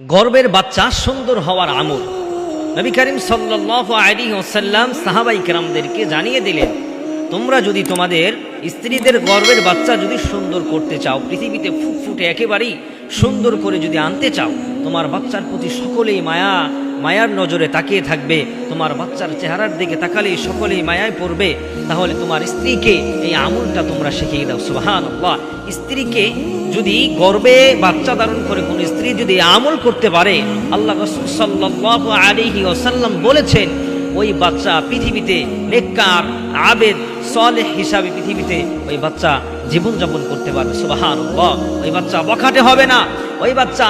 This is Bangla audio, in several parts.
গর্বের বাচ্চা, সুন্দর হওয়ার আমল। নবী করিম সাল্লাহ আলী ওসাল্লাম সাহাবাই কেরামদেরকে জানিয়ে দিলেন, তোমরা যদি তোমাদের স্ত্রীদের গর্বের বাচ্চা যদি সুন্দর করতে চাও, পৃথিবীতে ফুটফুটে একেবারেই সুন্দর করে যদি আনতে চাও, তোমার বাচ্চার প্রতি সকলেই মায়া মায়ার নজরে তাকিয়ে থাকবে। তোমার বাচ্চার চেহারার দিকে তাকালেই সকলেই মায়ায় পড়বে। তাহলে তোমার স্ত্রীকে এই আমলটা তোমরা শিখিয়ে দাও। সুবাহান স্ত্রীকে যদি গর্বে বাচ্চা ধারণ করে, কোন স্ত্রী যদি আমল করতে পারে, আল্লাহ আলিহি ওসাল্লাম বলেছেন, ওই বাচ্চা পৃথিবীতে নেককার, আবেদ সলেহ হিসাবে পৃথিবীতে ওই বাচ্চা জীবনযাপন করতে পারবে সুবাহান ওই বাচ্চা বখাটে হবে না। ওই বাচ্চা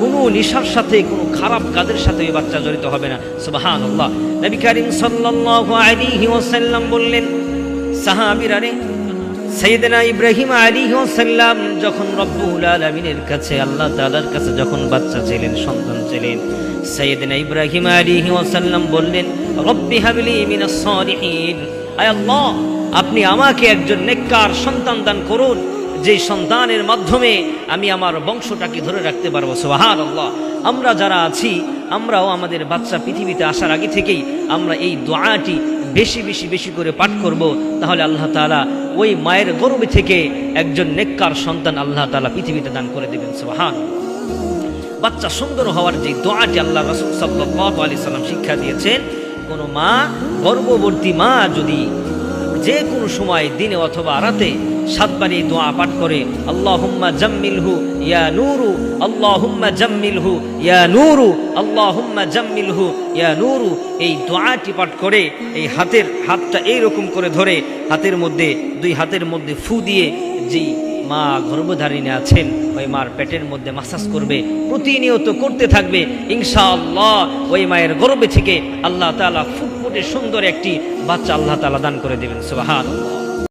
কোনো নিশার সাথে, কোনো খারাপ কাজের সাথে ওই বাচ্চা জড়িত হবে না সুবাহান আল্লাহ নবী করিম সাল্লাল্লাহু আলাইহি ওয়াসাল্লাম বললেন, সাহাবীরা রে সৈয়দনা ইব্রাহিম আলী সাল্লাম যখন রব্বুল আলমিনের কাছে, আল্লাহ তালার কাছে যখন বাচ্চা ছিলেন, সন্তান ছিলেন সৈয়দনা ইব্রাহিম আলী সাল্লাম বললেন, রব্বি হাবলি মিনাস সালিহিন। আল্লাহ, আপনি আমাকে একজন নেককার সন্তান দান করুন। যে সন্তানের মাধ্যমে আমি আমার বংশটাকে ধরে রাখতে পারব সোহান আল্লাহ আমরা যারা আছি, আমরাও আমাদের বাচ্চা পৃথিবীতে আসার আগে থেকেই আমরা এই দোয়াটি বেশি বেশি বেশি করে পাঠ করব। তাহলে আল্লাহ তালা ওই মায়ের গর্বে থেকে একজন নেককার সন্তান আল্লাহ তালা পৃথিবীতে দান করে দেবেন সোহান বাচ্চা সুন্দর হওয়ার যে দোয়াটি আল্লাহ রসুল সাল্লাহ আলি সাল্লাম শিক্ষা দিয়েছেন কোনো মা গর্ভবর্তী মা যদি যে কোনো সময় দিনে অথবা রাতে সাতবার দোয়া পাঠ করে আল্লাহ হুম্মা জাম্মিলহু ইয়া নূরু আল্লাহ হুম্মা জাম্মিলহু ইয়া নূরু আল্লাহ হুম্মা জাম্মিলহু ইয়া নূরু, এই দোয়াটি পাঠ করে, এই হাতের হাতটা এইরকম করে ধরে, হাতের মধ্যে, দুই হাতের মধ্যে ফু দিয়ে যেই মা গর্ভধারিণী আছেন, ওই মার পেটের মধ্যে মাসাজ করবে, প্রতিনিয়ত করতে থাকবে, ইনশাআল্লাহ ওই মায়ের গর্বে থেকে আল্লাহ তালা ফুটফুটে সুন্দর একটি বাচ্চা আল্লাহ তালা দান করে দেবেন সুবহান